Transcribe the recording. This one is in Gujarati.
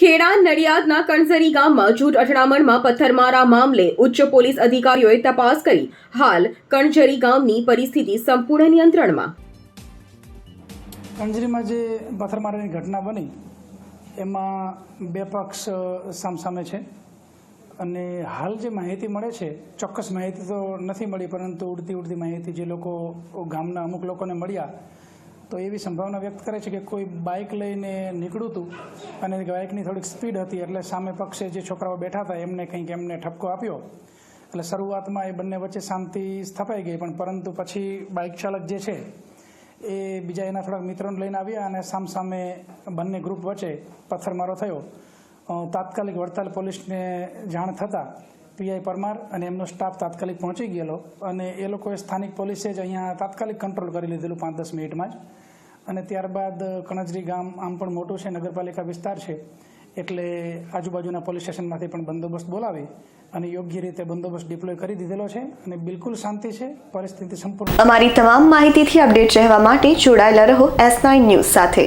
ખેડા નડિયાદના કણઝરી ગામમાં જૂઠ અથડામણમાં પથ્થરમારા મામલે ઉચ્ચ પોલીસ અધિકારીઓએ તપાસ કરી હાલ કણઝરી ગામની પરિસ્થિતિ સંપૂર્ણ નિયંત્રણમાં. કણઝરીમાં જે પથ્થરમારાની ઘટના બની, એમાં બે પક્ષ સામસામે છે અને હાલ જે માહિતી મળે છે, ચોક્કસ માહિતી તો નથી મળી, પરંતુ ઉડતી ઉડતી માહિતી જે લોકો ગામના અમુક લોકોને મળ્યા તો એવી સંભાવના વ્યક્ત કરે છે કે કોઈ બાઇક લઈને નીકળ્યું હતું અને બાઇકની થોડીક સ્પીડ હતી એટલે સામે પક્ષે જે છોકરાઓ બેઠા હતા, એમને કંઈક એમને ઠપકો આપ્યો. એટલે શરૂઆતમાં એ બંને વચ્ચે શાંતિ સ્થપાઈ ગઈ, પણ પરંતુ પછી બાઇક ચાલક જે છે એ બીજા એના થોડાક મિત્રોને લઈને આવ્યા અને સામસામે બંને ગ્રુપ વચ્ચે પથ્થરમારો થયો. તાત્કાલિક વડતાલ પોલીસને જાણ થતાં પીઆઈ પરમાર અને એમનો સ્ટાફ તાત્કાલિક પહોંચી ગયેલો અને એ લોકોએ સ્થાનિક પોલીસે જ અહીંયા તાત્કાલિક કંટ્રોલ કરી લીધેલું પાંચ દસ મિનિટમાં જ. અને ત્યારબાદ કણજરી ગામ આમ પણ મોટું છે, નગરપાલિકા વિસ્તાર છે, એટલે આજુબાજુના પોલીસ સ્ટેશનમાંથી પણ બંદોબસ્ત બોલાવી અને યોગ્ય રીતે બંદોબસ્ત ડિપ્લોય કરી દીધેલો છે અને બિલકુલ શાંતિ છે, પરિસ્થિતિ સંપૂર્ણ. અમારી તમામ માહિતીથી અપડેટ રહેવા માટે જોડાયેલા રહો એસ નાઇન ન્યૂઝ સાથે.